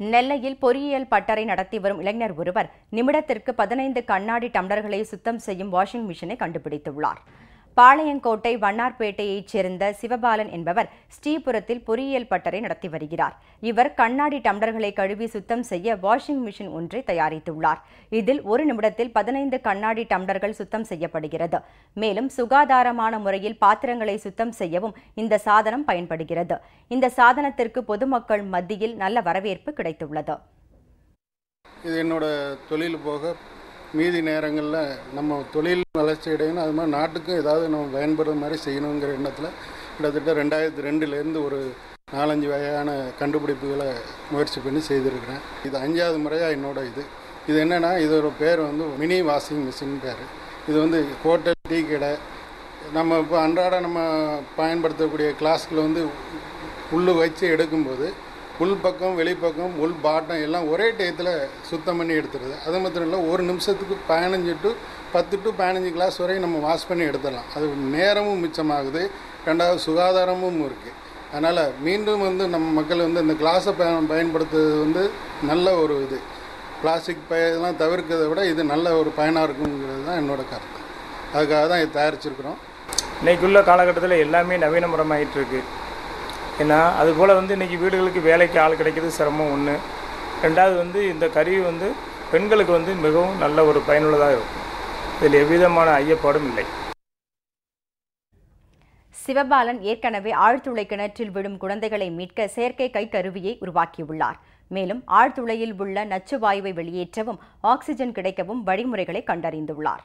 நெல்லையில் பொறியியல் பட்டறை நடத்தி வரும் இளைஞர் ஒருவர் நிமிடத்திற்கு பதினைந்து கண்ணாடி டம்ளர்களை சுத்தம் செய்யும் வாஷிங் மிஷினை கண்டுபிடித்துள்ளார். பாளையங்கோட்டை வண்ணார்பேட்டையைச் சேர்ந்த சிவபாலன் என்பவர் ஸ்ரீபுரத்தில் பொறியியல் பட்டறை நடத்தி வருகிறார். இவர் கண்ணாடி டம்ளர்களை கழுவி சுத்தம் செய்ய வாஷிங் மிஷின் ஒன்றை தயாரித்துள்ளார். இதில் ஒரு நிமிடத்தில் பதினைந்து கண்ணாடி டம்ளர்கள் சுத்தம் செய்யப்படுகிறது. மேலும் சுகாதாரமான முறையில் பாத்திரங்களை சுத்தம் செய்யவும் இந்த சாதனம் பயன்படுகிறது. இந்த சாதனத்திற்கு பொதுமக்கள் மத்தியில் நல்ல வரவேற்பு கிடைத்துள்ளது. இது என்னோட தொழில் போக மீதி நேரங்களில் நம்ம தொழில் வளர்ச்சி அடையணும். அது மாதிரி நாட்டுக்கும் ஏதாவது நம்ம பயன்படுற மாதிரி செய்யணுங்கிற எண்ணத்தில் கிட்டத்தட்ட ரெண்டாயிரத்தி ரெண்டுலேருந்து ஒரு நாலஞ்சு வகையான கண்டுபிடிப்புகளை முயற்சி பண்ணி செய்திருக்கிறேன். இது அஞ்சாவது முறையாக என்னோட இது. இது என்னென்னா இதோட பேர் வந்து மினி வாஷிங் மிஷின் பேர். இது வந்து ஹோட்டல் டீ கடை. நம்ம இப்போ அன்றாட நம்ம பயன்படுத்தக்கூடிய கிளாஸ்களை வந்து உள்ளு வச்சு எடுக்கும்போது உள் பக்கம் வெளிப்பக்கம் உள் பாட்டம் எல்லாம் ஒரே டயத்தில் சுத்தம் பண்ணி எடுத்துருது அது மாத்திரம் இல்லை ஒரு நிமிஷத்துக்கு பதினஞ்சு டு பத்து டு பதினஞ்சு கிளாஸ் வரையும் நம்ம வாஷ் பண்ணி எடுத்துடலாம். அது நேரமும் மிச்சமாகுது ரெண்டாவது சுகாதாரமும் இருக்குது அதனால் மீண்டும் வந்து நம்ம மக்கள் வந்து இந்த கிளாஸை ப பயன்படுத்துறது வந்து நல்ல ஒரு இது. பிளாஸ்டிக் பயெல்லாம் இதெல்லாம் தவிர்க்கிறதை விட இது நல்ல ஒரு பயனாக இருக்குங்கிறது தான் என்னோடய கருத்து. அதுக்காக தான் இது தயாரிச்சிருக்கிறோம். இன்றைக்குள்ள காலகட்டத்தில் எல்லாமே நவீனமரமாயிட்டு இருக்குது ஏன்னா அதுபோல் வந்து இன்றைக்கி வீடுகளுக்கு வேலைக்கு ஆள் கிடைக்கிறது சிரமம் ஒன்று ரெண்டாவது வந்து இந்த கருவி வந்து பெண்களுக்கு வந்து மிகவும் நல்ல ஒரு பயனுள்ளதாக இருக்கும். இதில் எவ்விதமான ஐயப்பாடும் இல்லை. சிவபாலன் ஏற்கனவே ஆழ்துளை கிணற்றில் விடும் குழந்தைகளை மீட்க செயற்கை கை கருவியை உருவாக்கியுள்ளார். மேலும் ஆழ்துளையில் உள்ள நச்சு வாயுவை வெளியேற்றவும் ஆக்சிஜன் கிடைக்கவும் வழிமுறைகளை கண்டறிந்துள்ளார்.